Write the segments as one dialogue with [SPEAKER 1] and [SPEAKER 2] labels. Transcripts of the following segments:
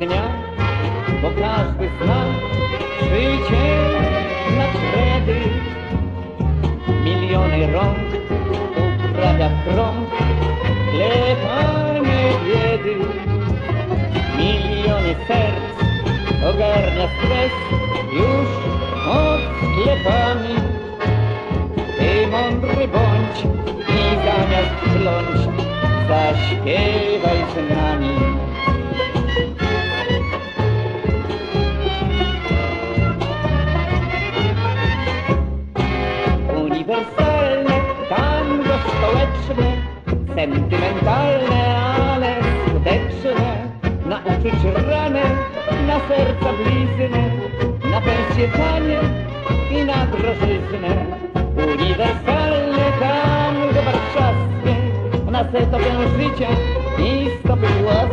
[SPEAKER 1] dnia, bo każdy zna życie na szredy. Miliony rąk uprawia w krąg lepanie biedy. Miliony serc ogarnia stres już pod sklepami. Ty mądry bądź i zamiast kląć zaśpiewaj z nami. Uniwersalne tango społeczne, sentymentalne, ale skuteczne. Nauczyć ranę, na serca bliznę, na pensję tanie i na drożyznę. Uniwersalne tango warszawskie, na setopę życia i stopy włoskie.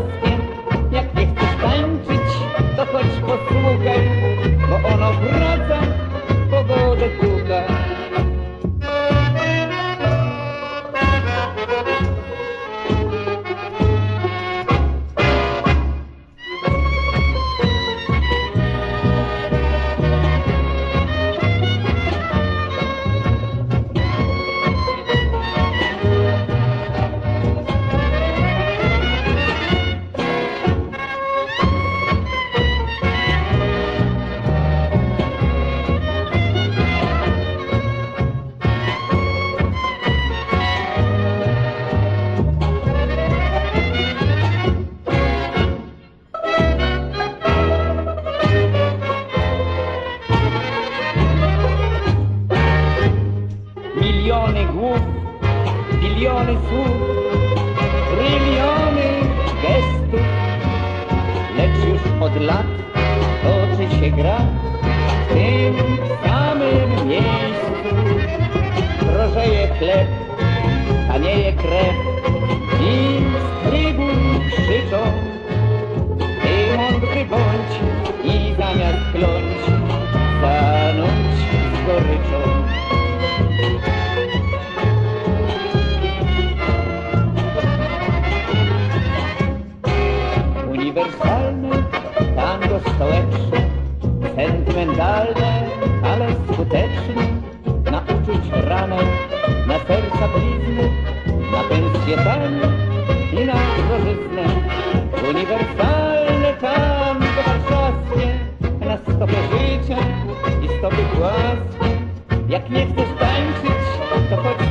[SPEAKER 1] Biliony słów, tryliony gestów. Lecz już od lat toczy się gra w tym samym miejscu. Drożeje chleb, sentymentalne, ale skuteczne, na uczuć ranę, na serca blizny, na pensję tanie i na drożyznę. Uniwersalne tango warszawskie, na stopę życia i stopy płaskie. Jak nie chcesz tańczyć,